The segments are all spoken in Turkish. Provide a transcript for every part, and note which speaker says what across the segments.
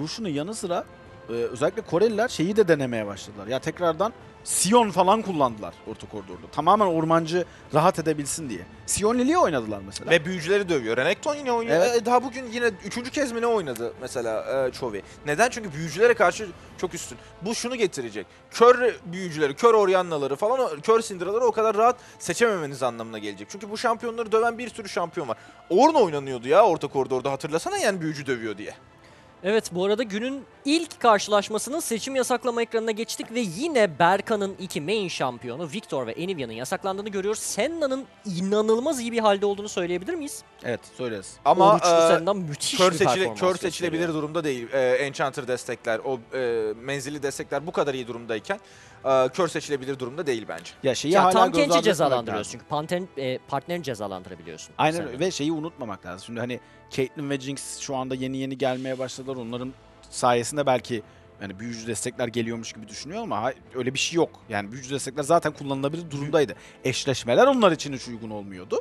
Speaker 1: Lucian'ın yanı sıra e, özellikle Koreliler şeyi de denemeye başladılar. Ya tekrardan Sion falan kullandılar orta koridorda. Tamamen ormancı rahat edebilsin diye. Sion Lili'yi oynadılar mesela.
Speaker 2: Ve büyücüleri dövüyor. Renekton yine oynuyor.
Speaker 1: Evet.
Speaker 2: E, daha bugün yine üçüncü kez mi ne oynadı mesela e, Chovy. Neden? Çünkü büyücülere karşı çok üstün. Bu şunu getirecek. Kör büyücüleri, kör oryannaları falan, kör sindraları o kadar rahat seçememeniz anlamına gelecek. Çünkü bu şampiyonları döven bir sürü şampiyon var. Ornn oynanıyordu ya orta koridorda hatırlasana yani büyücü dövüyor diye.
Speaker 3: Evet bu arada günün ilk karşılaşmasının seçim yasaklama ekranına geçtik ve yine Berkan'ın iki main şampiyonu Victor ve Enivia'nın yasaklandığını görüyoruz. Senna'nın inanılmaz iyi bir halde olduğunu söyleyebilir miyiz?
Speaker 1: Evet söyleriz.
Speaker 2: Ama e,
Speaker 3: Senna müthiş
Speaker 2: kör,
Speaker 3: bir
Speaker 2: seçile,
Speaker 3: performans
Speaker 2: kör seçilebilir durumda değil. E, Enchanter destekler, o e, menzilli destekler bu kadar iyi durumdayken e, kör seçilebilir durumda değil bence.
Speaker 1: Ya şeyi
Speaker 3: Ya
Speaker 1: hala
Speaker 3: tam
Speaker 1: göz ardı
Speaker 3: genci
Speaker 1: etmemek
Speaker 3: cezalandırıyorsun
Speaker 1: lazım.
Speaker 3: çünkü partner, e, partnerini cezalandırabiliyorsun.
Speaker 1: Aynen öyle. ve şeyi unutmamak lazım. Şimdi hani Caitlyn ve Jinx şu anda yeni yeni gelmeye başladılar. Onların sayesinde belki yani büyücü destekler geliyormuş gibi düşünüyor ama hay- öyle bir şey yok. Yani büyücü destekler zaten kullanılabilir durumdaydı. Eşleşmeler onlar için hiç uygun olmuyordu.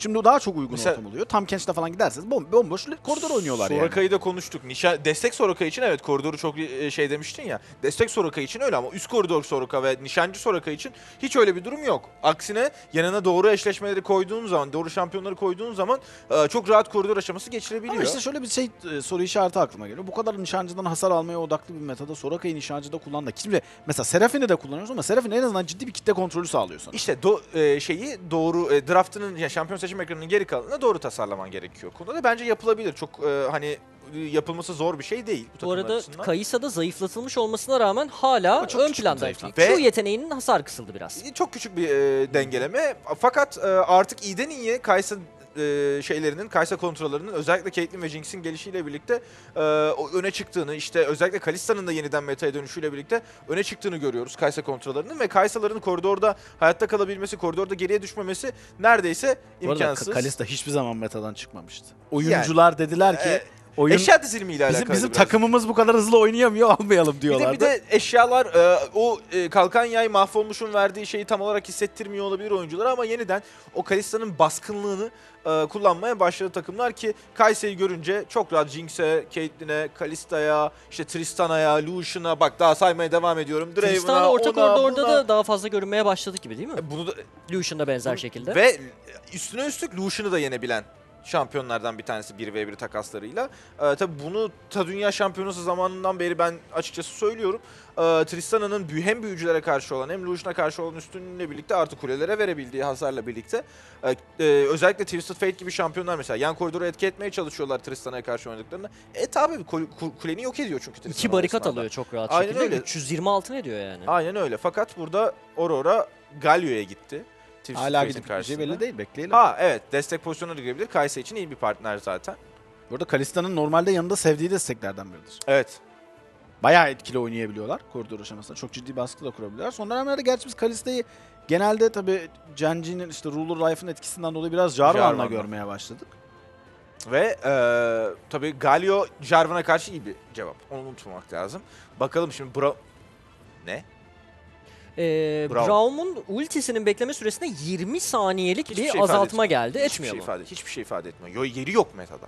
Speaker 1: Şimdi daha çok uygun
Speaker 2: Mesela-
Speaker 1: ortam oluyor. Tam Kench'te falan giderseniz bom bomboş koridor oynuyorlar yani.
Speaker 2: Soraka'yı da konuştuk. Nişan, destek Soraka için evet koridoru çok e, şey demiştin ya. Destek Soraka için öyle ama üst koridor Soraka ve nişancı Soraka için hiç öyle bir durum yok. Aksine yanına doğru eşleşmeleri koyduğun zaman, doğru şampiyonları koyduğun zaman e, çok rahat koridor aşaması geçirebiliyor.
Speaker 1: Ama işte şöyle bir şey e, soru işareti aklıma geliyor. Bu kadar nişancıdan hasar almaya odaklı bir metada Soraka'yı nişancıda kullan da. Şimdi mesela Seraphine de kullanıyorsun ama Seraphine en azından ciddi bir kitle kontrolü sağlıyor sana.
Speaker 2: İşte do- e, şeyi doğru e, draftının yani şampiyon seçim ekranının geri kalanına doğru tasarlaman gerekiyor. Konuda da bence yapılabilir. Çok e, hani e, yapılması zor bir şey değil bu
Speaker 3: Bu arada
Speaker 2: açısından.
Speaker 3: Kayısa'da zayıflatılmış olmasına rağmen hala ön planda.
Speaker 2: Ve-
Speaker 3: yeteneğinin hasar kısıldı biraz.
Speaker 2: Çok küçük bir e, dengeleme. Fakat e, artık iyiden iyiye Kaysa e, şeylerinin, Kaysa kontrollerinin özellikle Caitlyn ve Jinx'in gelişiyle birlikte e, öne çıktığını, işte özellikle Kalista'nın da yeniden metaya dönüşüyle birlikte öne çıktığını görüyoruz Kaysa kontrollerinin ve Kaysa'ların koridorda hayatta kalabilmesi, koridorda geriye düşmemesi neredeyse
Speaker 1: Bu arada
Speaker 2: imkansız.
Speaker 1: Ka- Kalista hiçbir zaman metadan çıkmamıştı. Oyuncular dediler ki
Speaker 2: E,
Speaker 1: oyun
Speaker 2: Eşya dizilimiyle
Speaker 1: bizim,
Speaker 2: alakalı
Speaker 1: bizim
Speaker 2: biraz.
Speaker 1: takımımız bu kadar hızlı oynayamıyor almayalım
Speaker 2: Bir
Speaker 1: diyorlardı.
Speaker 2: de, bir de eşyalar e, o e, kalkan yay mahvolmuşun verdiği şeyi tam olarak hissettirmiyor olabilir oyunculara ama yeniden o Kalista'nın baskınlığını e, kullanmaya başladı takımlar ki Kayseri'yi görünce çok rahat Jinx'e, Caitlyn'e, Kalista'ya, işte Tristana'ya, Lucian'a bak daha saymaya devam ediyorum. Draven'a,
Speaker 3: orta
Speaker 2: ona,
Speaker 3: koridorda
Speaker 2: buna.
Speaker 3: da daha fazla görünmeye başladı gibi değil mi?
Speaker 2: E, bunu da
Speaker 3: Lucian'da benzer şekilde.
Speaker 2: ve üstüne üstlük Lucian'ı da yenebilen şampiyonlardan bir tanesi 1v1 takaslarıyla. Ee, tabii bunu ta dünya şampiyonası zamanından beri ben açıkçası söylüyorum. Ee, Tristana'nın hem büyücülere karşı olan hem Lucian'a karşı olan üstünlüğüyle birlikte artı kulelere verebildiği hasarla birlikte e, e, özellikle Twisted Fate gibi şampiyonlar mesela yan koridoru etki etmeye çalışıyorlar Tristana'ya karşı oynadıklarında. E tabi kul- kul- kuleni yok ediyor çünkü Tristana
Speaker 3: İki barikat alıyor çok rahat
Speaker 2: Aynen
Speaker 3: şekilde.
Speaker 2: öyle.
Speaker 3: 326 ne diyor yani?
Speaker 2: Aynen öyle. Fakat burada Aurora Galio'ya gitti. Twisted
Speaker 1: Hala gidip gideceği belli değil bekleyelim.
Speaker 2: Ha evet destek pozisyonuna da girebilir. Kayse için iyi bir partner zaten.
Speaker 1: Burada Kalista'nın normalde yanında sevdiği desteklerden biridir.
Speaker 2: Evet.
Speaker 1: Bayağı etkili oynayabiliyorlar koridor aşamasında. Çok ciddi baskı da kurabiliyorlar. Son dönemlerde gerçi biz Kalista'yı genelde tabii Genji'nin işte Ruler Life'ın etkisinden dolayı biraz Jarvan'la görmeye başladık.
Speaker 2: Ve eee tabii Galio Jarvan'a karşı iyi bir cevap. Onu unutmamak lazım. Bakalım şimdi Bra... Ne?
Speaker 3: Ee,
Speaker 2: Bravo.
Speaker 3: Braum'un ultisinin bekleme süresinde 20 saniyelik
Speaker 2: Hiçbir
Speaker 3: bir
Speaker 2: şey ifade
Speaker 3: azaltma geldi.
Speaker 2: hiçbir
Speaker 3: Etmiyor
Speaker 2: şey
Speaker 3: mu?
Speaker 2: ifade, hiçbir şey ifade etmiyor. Yo, yeri yok metada.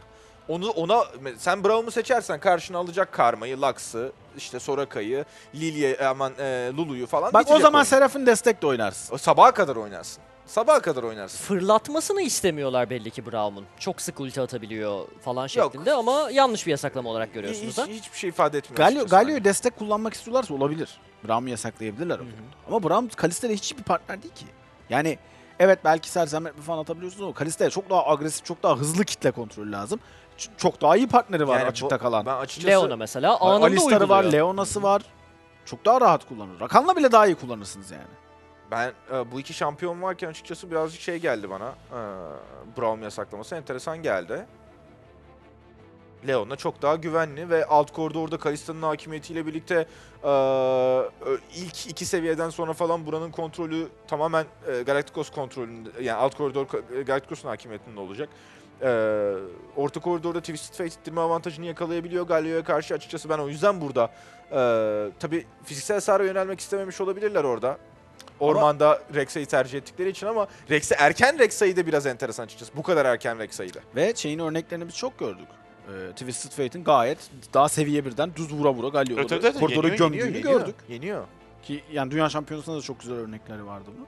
Speaker 2: Onu ona sen Braum'u seçersen karşına alacak Karma'yı, Lux'ı, işte Soraka'yı, Lilia'yı, aman eee, Lulu'yu falan
Speaker 1: Bak o
Speaker 2: bitecek
Speaker 1: zaman
Speaker 2: oyun.
Speaker 1: Seraph'in destek de oynarsın.
Speaker 2: O sabaha kadar oynarsın. Sabaha kadar oynarsın.
Speaker 3: Fırlatmasını istemiyorlar belli ki Braum'un. Çok sık ulti atabiliyor falan
Speaker 2: Yok.
Speaker 3: şeklinde ama yanlış bir yasaklama olarak görüyorsunuz
Speaker 2: Hiç,
Speaker 3: da.
Speaker 2: hiçbir şey ifade etmiyor.
Speaker 1: Galio,
Speaker 2: açıkçası
Speaker 1: Galio'yu destek kullanmak istiyorlarsa olabilir. Braum'u yasaklayabilirler.
Speaker 3: Hı hı.
Speaker 1: Ama Braum Kalista'yla hiçbir partner değil ki. Yani evet belki sersemet bir falan atabiliyorsunuz ama Kalista'ya çok daha agresif, çok daha hızlı kitle kontrolü lazım. Ç- çok daha iyi partneri var
Speaker 2: Yani
Speaker 1: açıkta
Speaker 2: bu-
Speaker 1: kalan.
Speaker 2: Ben açıkçası
Speaker 3: Leona mesela anında
Speaker 1: Alistar'ı var,
Speaker 3: uyguluyor.
Speaker 1: Leona'sı var. Çok daha rahat kullanır. Rakan'la bile daha iyi kullanırsınız yani.
Speaker 2: Ben e, bu iki şampiyon varken açıkçası birazcık şey geldi bana. E, Braum yasaklaması enteresan geldi. Leon'a çok daha güvenli ve alt koridorda Kalista'nın hakimiyetiyle birlikte e, ilk iki seviyeden sonra falan buranın kontrolü tamamen e, Galacticos kontrolünde yani alt koridor Ka- Galacticos'un hakimiyetinde olacak. E, orta koridorda Twisted Fate ittirme avantajını yakalayabiliyor Galio'ya karşı açıkçası ben o yüzden burada e, tabii fiziksel hasara yönelmek istememiş olabilirler orada. Ormanda Rexa'yı tercih ettikleri için ama Rex'e erken Rexa'yı da biraz enteresan açıkçası. Bu kadar erken Rexa'yı da.
Speaker 1: Ve şeyin örneklerini biz çok gördük. e, Twisted Fate'in gayet daha seviye birden düz vura vura Galio'da koridoru
Speaker 2: Yeniyor,
Speaker 1: gömdüğünü
Speaker 2: yeniyor, yeniyor.
Speaker 1: gördük.
Speaker 2: Yeniyor.
Speaker 1: Ki yani Dünya Şampiyonası'nda da çok güzel örnekleri vardı bunun.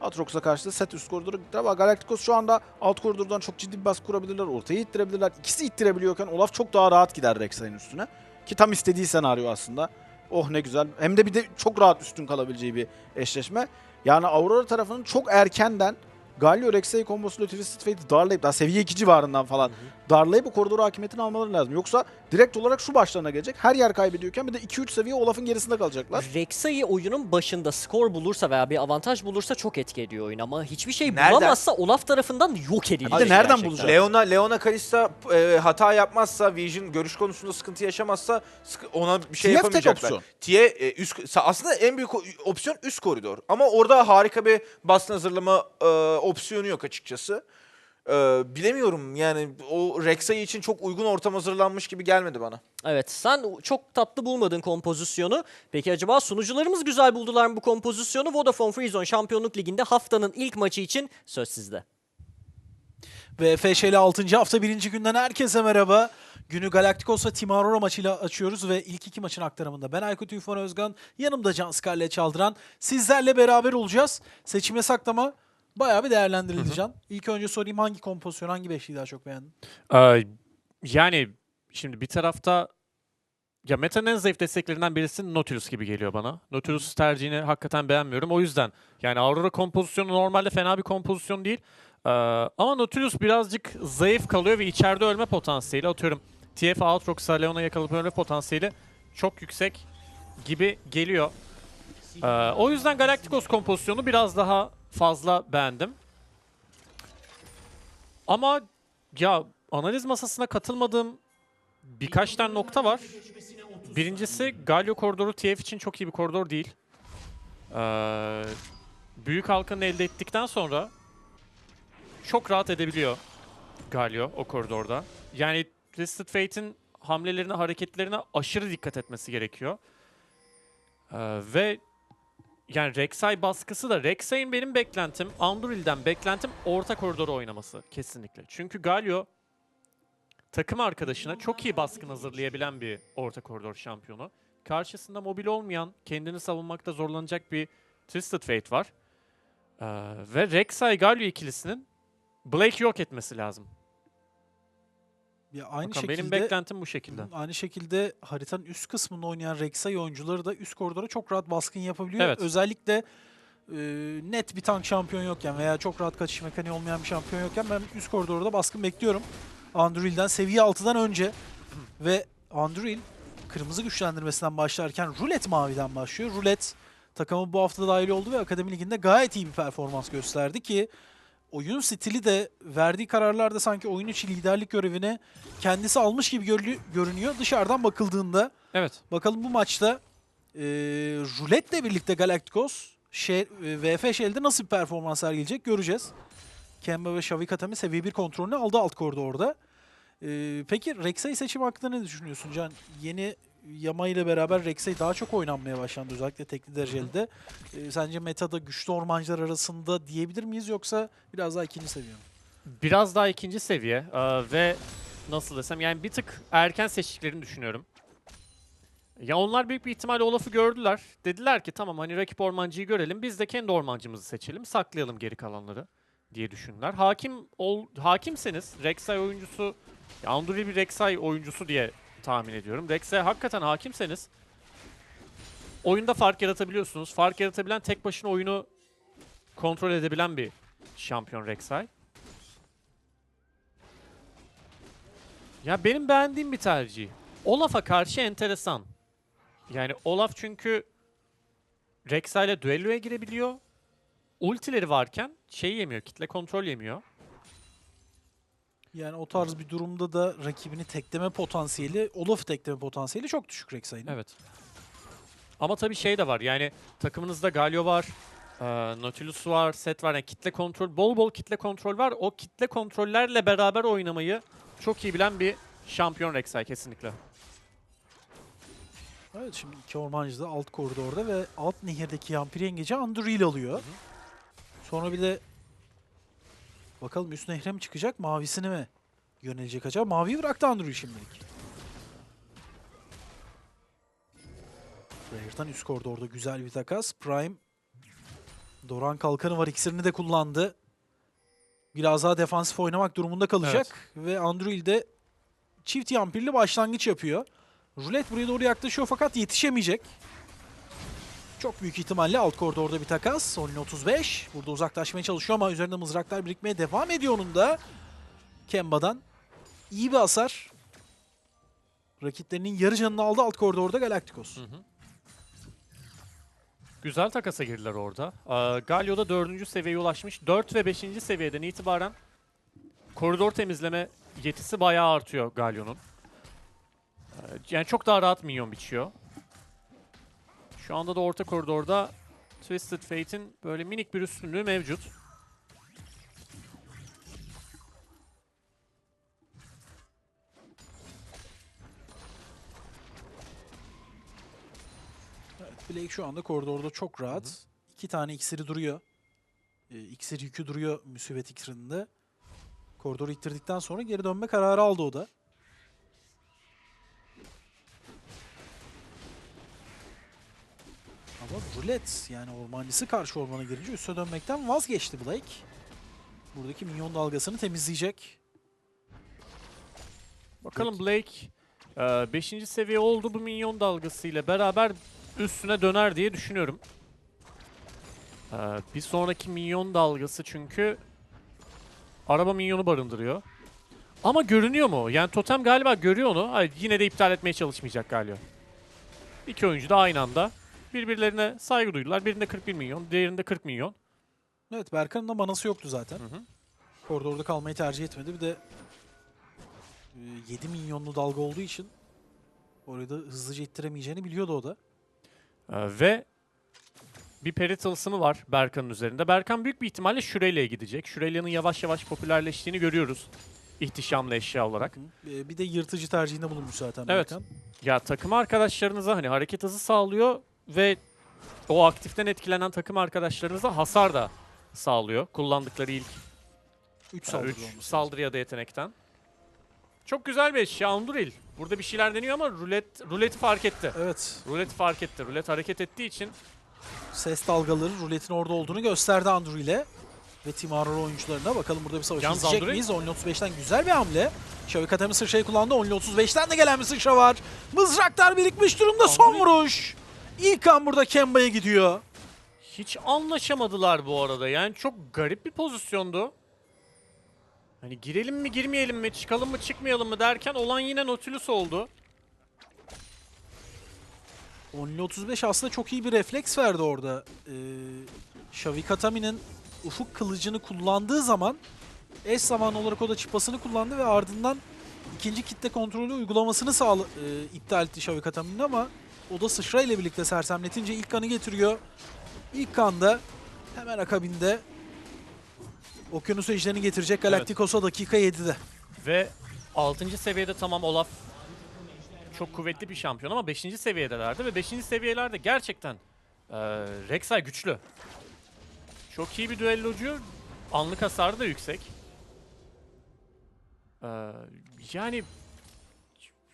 Speaker 1: Atrox'a karşı da set üst koridora gitti ama Galacticos şu anda alt koridordan çok ciddi bir baskı kurabilirler, ortaya ittirebilirler. İkisi ittirebiliyorken Olaf çok daha rahat gider Rek'Sai'nin üstüne. Ki tam istediği senaryo aslında. Oh ne güzel. Hem de bir de çok rahat üstün kalabileceği bir eşleşme. Yani Aurora tarafının çok erkenden Galio Rek'Sai kombosuyla Twisted Fate'i darlayıp daha seviye 2 civarından falan darlayıp o koridor hakimiyetini almaları lazım. Yoksa direkt olarak şu başlarına gelecek. Her yer kaybediyorken bir de 2-3 seviye Olaf'ın gerisinde kalacaklar.
Speaker 3: Rek'Sai oyunun başında skor bulursa veya bir avantaj bulursa çok etki ediyor oyun ama hiçbir şey
Speaker 2: Nereden?
Speaker 3: bulamazsa Olaf tarafından yok edilecek.
Speaker 1: Bir de nereden
Speaker 3: gerçekten.
Speaker 1: bulacak?
Speaker 2: Leona Leona Kalista e, hata yapmazsa, Vision görüş konusunda sıkıntı yaşamazsa sıkı- ona bir şey
Speaker 1: TF tek
Speaker 2: yapamayacaklar.
Speaker 1: opsiyon.
Speaker 2: Tiye e, üst aslında en büyük opsiyon üst koridor. Ama orada harika bir basın hazırlama e, opsiyonu yok açıkçası. E, bilemiyorum yani o Rek'Sai için çok uygun ortam hazırlanmış gibi gelmedi bana.
Speaker 3: Evet sen çok tatlı bulmadın kompozisyonu. Peki acaba sunucularımız güzel buldular mı bu kompozisyonu? Vodafone Freezone Şampiyonluk Ligi'nde haftanın ilk maçı için söz sizde.
Speaker 4: Ve FŞL 6. hafta 1. günden herkese merhaba. Günü Galacticos'la Team Aurora maçıyla açıyoruz ve ilk iki maçın aktarımında ben Aykut Tüfan Özgan, yanımda Can Scarlett Çaldıran. Sizlerle beraber olacağız. Seçim yasaklama bayağı bir değerlendirildi Can. İlk önce sorayım hangi kompozisyon, hangi beşliği daha çok beğendin?
Speaker 5: Ee, yani şimdi bir tarafta ya Meta'nın en zayıf desteklerinden birisi Nautilus gibi geliyor bana. Nautilus tercihini hakikaten beğenmiyorum. O yüzden yani Aurora kompozisyonu normalde fena bir kompozisyon değil. Ee, ama Nautilus birazcık zayıf kalıyor ve içeride ölme potansiyeli atıyorum. TF Aatrox'a Leon'a yakalayıp ölme potansiyeli çok yüksek gibi geliyor. Ee, o yüzden Galacticos kompozisyonu biraz daha fazla beğendim. Ama ya analiz masasına katılmadığım birkaç tane nokta var. Birincisi Galio koridoru TF için çok iyi bir koridor değil. Ee, büyük halkanı elde ettikten sonra çok rahat edebiliyor Galio o koridorda. Yani Twisted Fate'in hamlelerine, hareketlerine aşırı dikkat etmesi gerekiyor. Ee, ve yani Rek'Sai baskısı da Rek'Sai'nin benim beklentim, Anduril'den beklentim orta koridoru oynaması kesinlikle. Çünkü Galio takım arkadaşına çok iyi baskın hazırlayabilen bir orta koridor şampiyonu. Karşısında mobil olmayan, kendini savunmakta zorlanacak bir Twisted Fate var. Ee, ve Rek'Sai Galio ikilisinin Blake yok etmesi lazım.
Speaker 4: Ya aynı
Speaker 5: Bakalım,
Speaker 4: şekilde
Speaker 5: benim beklentim bu şekilde.
Speaker 4: Aynı şekilde haritanın üst kısmında oynayan Rek'Sai oyuncuları da üst koridora çok rahat baskın yapabiliyor.
Speaker 5: Evet.
Speaker 4: Özellikle e, net bir tank şampiyon yokken veya çok rahat kaçış mekaniği olmayan bir şampiyon yokken ben üst koridorda baskın bekliyorum. Andril'den seviye 6'dan önce ve Andril kırmızı güçlendirmesinden başlarken Rulet maviden başlıyor. Rulet takımı bu hafta dahil oldu ve Akademi Ligi'nde gayet iyi bir performans gösterdi ki oyun stili de verdiği kararlarda sanki oyun içi liderlik görevini kendisi almış gibi görünüyor dışarıdan bakıldığında.
Speaker 5: Evet.
Speaker 4: Bakalım bu maçta e, Rulet'le birlikte Galacticos şey, VF Shell'de nasıl bir performans sergileyecek göreceğiz. Kemba ve Shavik Atami seviye 1 kontrolünü aldı alt koridorda. E, peki Rek'Sai seçimi hakkında ne düşünüyorsun Can? Yeni Yama ile beraber Rek'Sai daha çok oynanmaya başlandı özellikle tekli dereceli de. E, sence metada güçlü ormancılar arasında diyebilir miyiz yoksa biraz daha ikinci seviye mi?
Speaker 5: Biraz daha ikinci seviye ee, ve nasıl desem yani bir tık erken seçtiklerini düşünüyorum. Ya onlar büyük bir ihtimalle Olaf'ı gördüler. Dediler ki tamam hani rakip ormancıyı görelim biz de kendi ormancımızı seçelim saklayalım geri kalanları diye düşündüler. Hakim ol, hakimseniz Rek'Sai oyuncusu ya Anduri bir Rek'Sai oyuncusu diye tahmin ediyorum. Rek'Sai hakikaten hakimseniz oyunda fark yaratabiliyorsunuz. Fark yaratabilen tek başına oyunu kontrol edebilen bir şampiyon Rek'Sai. Ya benim beğendiğim bir tercih. Olaf'a karşı enteresan. Yani Olaf çünkü Rek'Sai ile düelloya girebiliyor. Ultileri varken şey yemiyor, kitle kontrol yemiyor.
Speaker 4: Yani o tarz bir durumda da rakibini tekleme potansiyeli, Olaf'ı tekleme potansiyeli çok düşük Rek'Sai'nin.
Speaker 5: Evet. Ama tabii şey de var yani takımınızda Galio var, e, Nautilus var, Set var. Yani kitle kontrol, bol bol kitle kontrol var. O kitle kontrollerle beraber oynamayı çok iyi bilen bir şampiyon Rek'Sai kesinlikle.
Speaker 4: Evet şimdi iki ormancı da alt koridorda ve alt nehirdeki Yampir Yengeci Anduril alıyor. Sonra bir de bakalım üst nehre mi çıkacak mavisini mi yönelecek acaba? Mavi bıraktı Andrew şimdilik. Rayer'dan üst koridorda güzel bir takas. Prime Doran kalkanı var. İksirini de kullandı. Biraz daha defansif oynamak durumunda kalacak. Ve Andrew de çift yampirli başlangıç yapıyor. Rulet buraya doğru yaklaşıyor fakat yetişemeyecek. Çok büyük ihtimalle alt koridorda bir takas. Onun 35. Burada uzaklaşmaya çalışıyor ama üzerinde mızraklar birikmeye devam ediyor onun da. Kemba'dan. iyi bir hasar. Rakiplerinin yarı canını aldı alt koridorda Galacticos.
Speaker 5: Güzel takasa girdiler orada. Ee, Galio'da 4. seviyeye ulaşmış. 4 ve 5. seviyeden itibaren koridor temizleme yetisi bayağı artıyor Galio'nun. Ee, yani çok daha rahat minyon biçiyor. Şu anda da orta koridorda Twisted Fate'in böyle minik bir üstünlüğü mevcut.
Speaker 4: Evet, Blake şu anda koridorda çok rahat. İki tane iksiri duruyor. Ee, iksir yükü duruyor müsibet iksirinde. Koridoru ittirdikten sonra geri dönme kararı aldı o da. Ama rulet yani ormancısı karşı ormana girince üste dönmekten vazgeçti Blake. Buradaki minyon dalgasını temizleyecek.
Speaker 5: Bakalım Blake 5. seviye oldu bu minyon dalgasıyla beraber üstüne döner diye düşünüyorum. Ee, bir sonraki minyon dalgası çünkü araba minyonu barındırıyor. Ama görünüyor mu? Yani Totem galiba görüyor onu. Ay, yine de iptal etmeye çalışmayacak galiba. İki oyuncu da aynı anda birbirlerine saygı duydular. Birinde 41 milyon, diğerinde 40 milyon.
Speaker 4: Evet Berkan'ın da manası yoktu zaten.
Speaker 5: Hı hı.
Speaker 4: Koridorda kalmayı tercih etmedi. Bir de e, 7 milyonlu dalga olduğu için orayı da hızlıca ittiremeyeceğini biliyordu o da.
Speaker 5: Ee, ve bir peri tılsımı var Berkan'ın üzerinde. Berkan büyük bir ihtimalle Şurelya'ya gidecek. Şurelya'nın yavaş yavaş popülerleştiğini görüyoruz. İhtişamlı eşya olarak.
Speaker 4: E, Bir de yırtıcı tercihinde bulunmuş zaten
Speaker 5: Evet.
Speaker 4: Berkan.
Speaker 5: Ya takım arkadaşlarınıza hani hareket hızı sağlıyor ve o aktiften etkilenen takım arkadaşlarınıza hasar da sağlıyor. Kullandıkları ilk
Speaker 4: 3
Speaker 5: e,
Speaker 4: saldırı
Speaker 5: üç
Speaker 4: olması.
Speaker 5: saldırı ya da yetenekten. Çok güzel bir eşya Anduril. Burada bir şeyler deniyor ama rulet ruleti fark etti.
Speaker 4: Evet.
Speaker 5: Ruleti fark etti. Rulet hareket ettiği için
Speaker 4: Ses dalgaları ruletin orada olduğunu gösterdi Andrew ile. Ve Team Aurora oyuncularına bakalım burada bir savaş
Speaker 5: Yalnız
Speaker 4: izleyecek
Speaker 5: Andrew-
Speaker 4: miyiz? 10.35'ten güzel bir hamle. Şavik Atemi sıçrayı kullandı. 10.35'ten de gelen bir sıçra var. Mızraklar birikmiş durumda. Son
Speaker 5: Andrew-
Speaker 4: vuruş. İlk an burada Kemba'ya gidiyor.
Speaker 5: Hiç anlaşamadılar bu arada. Yani çok garip bir pozisyondu. Hani girelim mi girmeyelim mi, çıkalım mı çıkmayalım mı derken olan yine Nautilus oldu.
Speaker 4: 10.35 aslında çok iyi bir refleks verdi orada. Ee, Şavik Atami'nin ufuk kılıcını kullandığı zaman eş zamanlı olarak o da çıpasını kullandı ve ardından ikinci kitle kontrolü uygulamasını sağla e, iptal etti Şavik Atami'nin ama o da sıçra ile birlikte sersemletince ilk kanı getiriyor. İlk kanda hemen akabinde Okyanus Ejderini getirecek Galacticos'a dakika 7'de.
Speaker 5: Ve 6. seviyede tamam Olaf çok kuvvetli bir şampiyon ama 5. seviyedelerdi ve 5. seviyelerde gerçekten eee Rek'Sai güçlü. Çok iyi bir düellocu. Anlık hasarı da yüksek. Eee, yani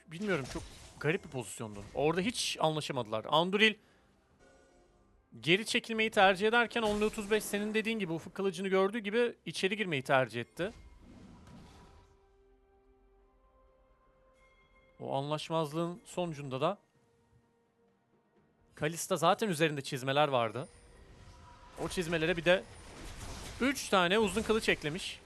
Speaker 5: bilmiyorum çok garip bir pozisyondu. Orada hiç anlaşamadılar. Anduril geri çekilmeyi tercih ederken 10'lu 35 senin dediğin gibi ufuk kılıcını gördüğü gibi içeri girmeyi tercih etti. O anlaşmazlığın sonucunda da Kalista zaten üzerinde çizmeler vardı. O çizmelere bir de 3 tane uzun kılıç eklemiş.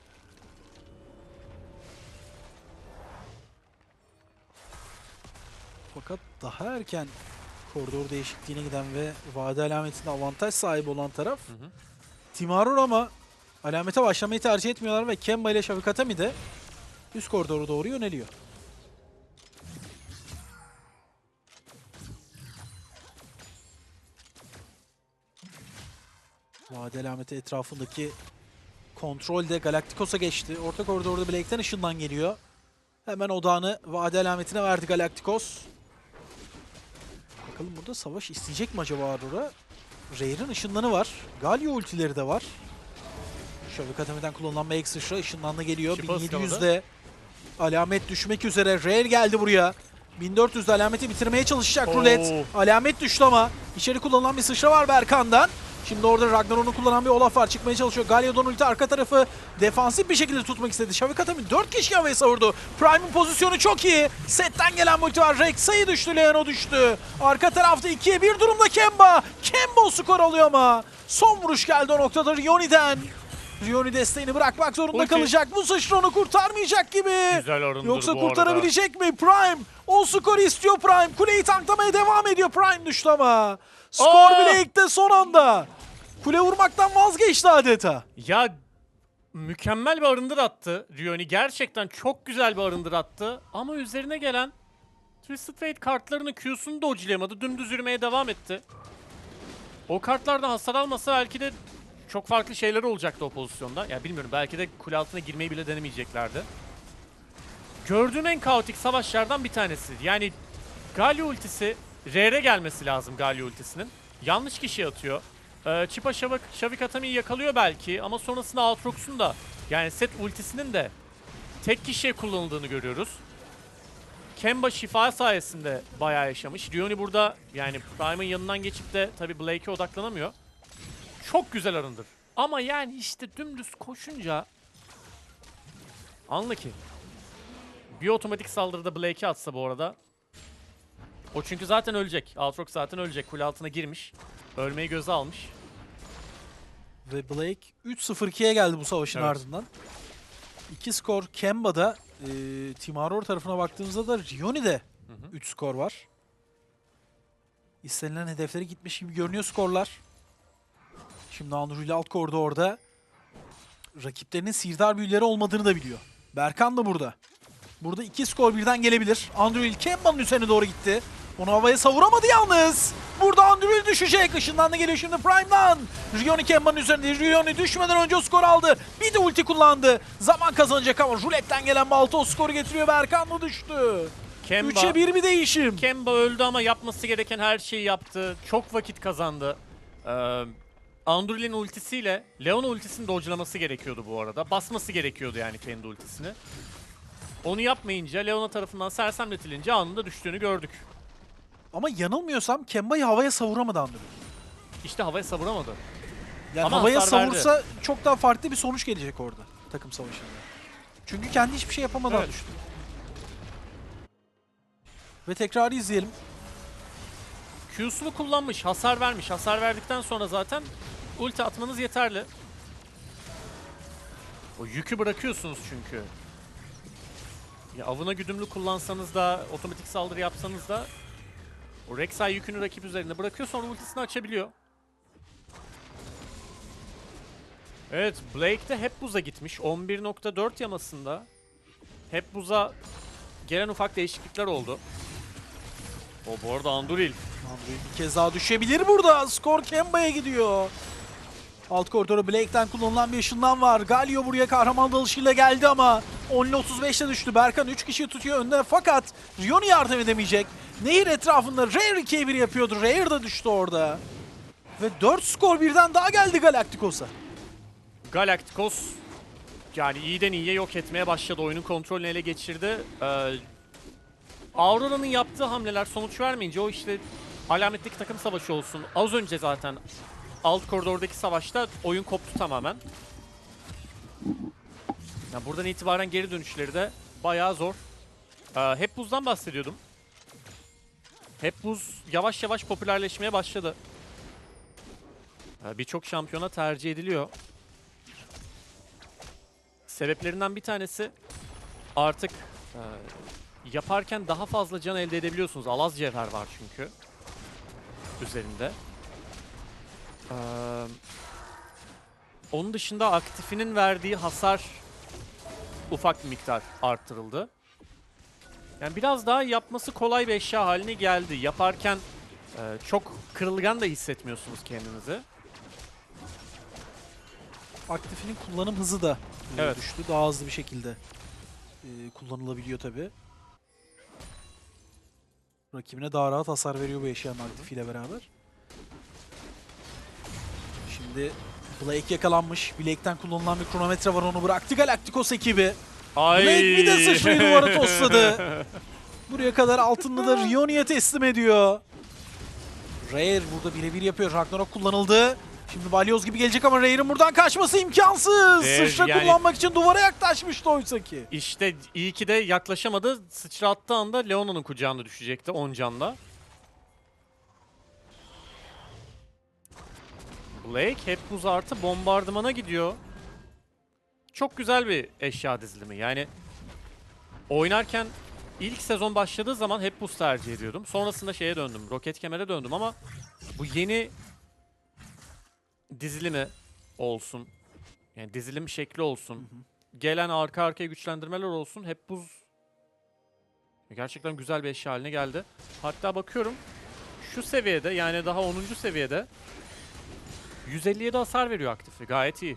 Speaker 4: Fakat daha erken koridor değişikliğine giden ve vade alametinde avantaj sahibi olan taraf
Speaker 5: Hı hı.
Speaker 4: Team Aror ama alamete başlamayı tercih etmiyorlar ve Kemba ile Şavik Atami de üst koridora doğru yöneliyor. Vade alameti etrafındaki kontrol de Galacticos'a geçti. Orta koridorda Blake'ten ışından geliyor. Hemen odağını vade alametine verdi Galacticos. Bakalım burada savaş isteyecek mi acaba Aurora? Rare'ın ışınlanı var. Galio ultileri de var. Şöyle Akademi'den kullanılan bir sıçra ışınlanma geliyor.
Speaker 5: Şipo
Speaker 4: 1700'de Alamet düşmek üzere. Rare geldi buraya. 1400 de alameti bitirmeye çalışacak
Speaker 5: Oo.
Speaker 4: Rulet. Alamet düştü ama. içeri kullanılan bir sıçra var Berkan'dan. Şimdi orada Ragnarok'u kullanan bir Olaf var. Çıkmaya çalışıyor. Galio'dan ulti arka tarafı defansif bir şekilde tutmak istedi. Şavik Atami 4 kişi havaya savurdu. Prime'ın pozisyonu çok iyi. Setten gelen ulti var. Rek'Sai düştü. Leano düştü. Arka tarafta 2'ye 1 durumda Kemba. Kemba skor alıyor ama. Son vuruş geldi o noktada Rioni'den. Rioni desteğini bırakmak zorunda
Speaker 5: Ulti.
Speaker 4: kalacak. Bu sıçra onu kurtarmayacak gibi. Yoksa
Speaker 5: arada.
Speaker 4: kurtarabilecek mi? Prime o skoru istiyor Prime. Kuleyi tanklamaya devam ediyor. Prime düştü ama. Skor
Speaker 5: Aa!
Speaker 4: Blake'de son anda. Kule vurmaktan vazgeçti adeta.
Speaker 5: Ya mükemmel bir arındır attı Rioni. Gerçekten çok güzel bir arındır attı. Ama üzerine gelen Twisted Fate kartlarının Q'sunu dodge'layamadı. Dümdüz yürümeye devam etti. O kartlardan hasar almasa belki de çok farklı şeyler olacaktı o pozisyonda. Ya bilmiyorum belki de kule altına girmeyi bile denemeyeceklerdi. Gördüğüm en kaotik savaşlardan bir tanesi. Yani Galio ultisi RR gelmesi lazım Galio ultisinin. Yanlış kişi atıyor. Ee, Çipa Şavak, Şavik Atami'yi yakalıyor belki ama sonrasında Aatrox'un da yani set ultisinin de tek kişiye kullanıldığını görüyoruz. Kemba şifa sayesinde bayağı yaşamış. Rioni burada yani Prime'ın yanından geçip de tabi Blake'e odaklanamıyor. Çok güzel arındır. Ama yani işte dümdüz koşunca anla ki bir otomatik saldırıda Blake'e atsa bu arada o çünkü zaten ölecek. Aatrox zaten ölecek. Kule altına girmiş. Ölmeyi göze almış.
Speaker 4: Ve Blake 3-0-2'ye geldi bu savaşın
Speaker 5: Evet.
Speaker 4: ardından. İki skor Kemba'da. E, Team Aror tarafına baktığımızda da Rioni'de
Speaker 5: Hı hı.
Speaker 4: 3 skor var. İstenilen hedeflere gitmiş gibi görünüyor skorlar. Şimdi Andrew ile alt korda orada. Rakiplerinin sihirdar büyüleri olmadığını da biliyor. Berkan da burada. Burada iki skor birden gelebilir. Andrew Kemba'nın üzerine doğru gitti. Onu havaya savuramadı yalnız. Burada Andrew düşecek. Işından da geliyor şimdi Prime'dan. Rioni Kemba'nın üzerinde. Rioni düşmeden önce o skor aldı. Bir de ulti kullandı. Zaman kazanacak ama ruletten gelen balta o skoru getiriyor. Berkan da düştü.
Speaker 5: Kemba,
Speaker 4: 3'e 1 bir değişim.
Speaker 5: Kemba öldü ama yapması gereken her şeyi yaptı. Çok vakit kazandı. Ee, Anduril'in ultisiyle Leon ultisini dodge'laması gerekiyordu bu arada. Basması gerekiyordu yani kendi ultisini. Onu yapmayınca Leona tarafından sersemletilince anında düştüğünü gördük.
Speaker 4: Ama yanılmıyorsam Kemba'yı havaya savuramadı Andrew.
Speaker 5: İşte havaya savuramadı.
Speaker 4: Yani
Speaker 5: Ama
Speaker 4: havaya
Speaker 5: hasar verdi.
Speaker 4: savursa çok daha farklı bir sonuç gelecek orada takım savaşında. Çünkü kendi hiçbir şey yapamadan
Speaker 5: Evet.
Speaker 4: düştü. Ve tekrarı izleyelim.
Speaker 5: Q'sunu kullanmış, hasar vermiş. Hasar verdikten sonra zaten ulti atmanız yeterli. O yükü bırakıyorsunuz çünkü. Ya avına güdümlü kullansanız da, otomatik saldırı yapsanız da o Rek'Sai yükünü rakip üzerinde bırakıyor sonra ultisini açabiliyor. Evet, Blake de hep buza gitmiş. 11.4 yamasında. Hep buza gelen ufak değişiklikler oldu. O bu arada Anduril.
Speaker 4: Andrew bir kez daha düşebilir burada. Skor Kemba'ya gidiyor. Alt koridoru Blake'den kullanılan bir ışından var. Galio buraya kahraman dalışıyla geldi ama 10 ile 35'te düştü. Berkan 3 kişiyi tutuyor önde fakat Rioni yardım edemeyecek. Nehir etrafında Rare 2'ye 1 yapıyordu. Rare da düştü orada. Ve 4 skor birden daha geldi Galacticos'a.
Speaker 5: Galacticos yani iyiden iyiye yok etmeye başladı. Oyunun kontrolünü ele geçirdi. Ee, Aurora'nın yaptığı hamleler sonuç vermeyince o işte alametlik takım savaşı olsun. Az önce zaten alt koridordaki savaşta oyun koptu tamamen. Ya buradan itibaren geri dönüşleri de bayağı zor. Ee, hep buzdan bahsediyordum. Hep buz yavaş yavaş popülerleşmeye başladı. Birçok şampiyona tercih ediliyor. Sebeplerinden bir tanesi artık e, yaparken daha fazla can elde edebiliyorsunuz. Alaz cevher var çünkü üzerinde. Ee, onun dışında aktifinin verdiği hasar ufak bir miktar arttırıldı. Yani biraz daha yapması kolay bir eşya haline geldi. Yaparken e, çok kırılgan da hissetmiyorsunuz kendinizi.
Speaker 4: Aktifinin kullanım hızı da e,
Speaker 5: Evet.
Speaker 4: düştü. Daha hızlı bir şekilde e, kullanılabiliyor tabi. Rakibine daha rahat hasar veriyor bu eşyanın aktifiyle beraber. Şimdi Blake yakalanmış. Blake'ten kullanılan bir kronometre var onu bıraktı Galacticos ekibi.
Speaker 5: Ay.
Speaker 4: Blake bir de sıçrayı duvara tosladı. Buraya kadar altınını da Rioni'ye teslim ediyor. Rare burada birebir yapıyor. Ragnarok kullanıldı. Şimdi balyoz gibi gelecek ama Rare'in buradan kaçması imkansız.
Speaker 5: Rare
Speaker 4: Sıçra
Speaker 5: yani-
Speaker 4: kullanmak için duvara yaklaşmıştı oysa ki.
Speaker 5: İşte iyi ki de yaklaşamadı. Sıçra attığı anda Leona'nın kucağına düşecekti 10 canla. Blake hep buz artı bombardımana gidiyor. Çok güzel bir eşya dizilimi. Yani oynarken ilk sezon başladığı zaman hep buz tercih ediyordum. Sonrasında şeye döndüm. Roket kemere döndüm ama bu yeni dizilimi olsun. Yani dizilim şekli olsun gelen arka arkaya güçlendirmeler olsun hep buz gerçekten güzel bir eşya haline geldi. Hatta bakıyorum şu seviyede yani daha 10. seviyede 157 hasar veriyor aktifi. Gayet iyi.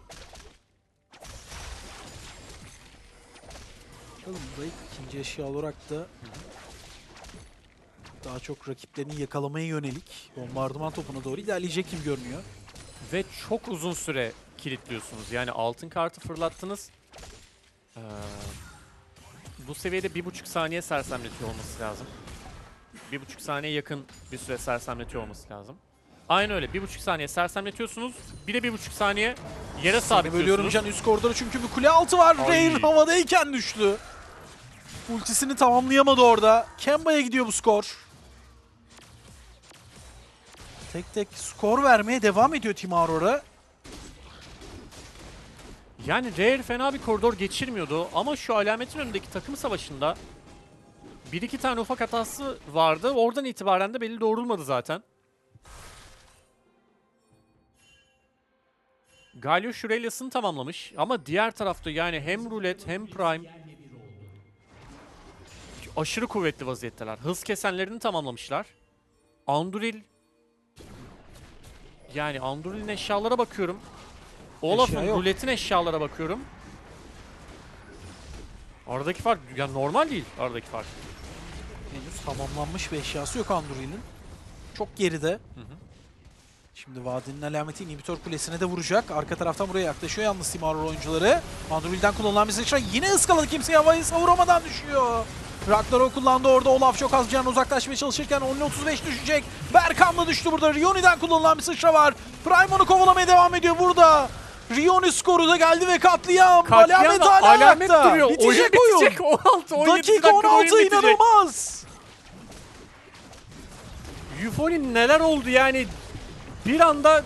Speaker 4: Bakalım Blake ikinci eşya olarak da daha çok rakiplerini yakalamaya yönelik bombardıman topuna doğru ilerleyecek gibi görünüyor.
Speaker 5: Ve çok uzun süre kilitliyorsunuz. Yani altın kartı fırlattınız. Ee, bu seviyede bir buçuk saniye sersemletiyor olması lazım. Bir buçuk saniye yakın bir süre sersemletiyor olması lazım. Aynı öyle. Bir buçuk saniye sersemletiyorsunuz. Bir de bir buçuk saniye yere sabitliyorsunuz.
Speaker 4: bölüyorum Can üst koridora çünkü bir kule altı var. Rare havadayken düştü. Ultisini tamamlayamadı orada. Kemba'ya gidiyor bu skor. Tek tek skor vermeye devam ediyor Team Aurora.
Speaker 5: Yani Rare fena bir koridor geçirmiyordu ama şu alametin önündeki takım savaşında bir iki tane ufak hatası vardı. Oradan itibaren de belli doğrulmadı zaten. Galio Shurelius'ını tamamlamış ama diğer tarafta yani hem Rulet hem Prime aşırı kuvvetli vaziyetteler. Hız kesenlerini tamamlamışlar. Anduril yani Anduril'in eşyalara bakıyorum. Olaf'ın
Speaker 4: yok.
Speaker 5: ruletin eşyalara bakıyorum. Aradaki fark yani normal değil aradaki fark.
Speaker 4: Henüz tamamlanmış bir eşyası yok Anduril'in. Çok geride. Şimdi Vadi'nin alameti inhibitor kulesine de vuracak. Arka taraftan buraya yaklaşıyor yalnız Team Aurora oyuncuları. Anduril'den kullanılan bir sıçra yine ıskaladı. Kimseye havayı savuramadan düşüyor. Ragnarok kullandı orada. Olaf çok az can uzaklaşmaya çalışırken 10-35 düşecek. Berkan da düştü burada. Rioni'den kullanılan bir sıçra var. Prime onu kovalamaya devam ediyor burada. Rioni skoru da geldi ve katliam. alamet
Speaker 5: Katliamda
Speaker 4: hala
Speaker 5: alamet
Speaker 4: ayakta.
Speaker 5: duruyor.
Speaker 4: Bitecek oyun
Speaker 5: bitecek. 16 17
Speaker 4: Dakika
Speaker 5: dakika
Speaker 4: 16
Speaker 5: oyun bitecek.
Speaker 4: inanılmaz.
Speaker 5: Euphony neler oldu yani bir anda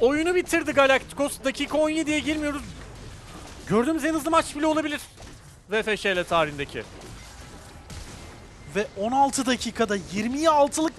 Speaker 5: oyunu bitirdi Galacticos. Dakika 17'ye girmiyoruz. Gördüğümüz en hızlı maç bile olabilir. VFŞL tarihindeki.
Speaker 4: Ve 16 dakikada 20'ye 6'lık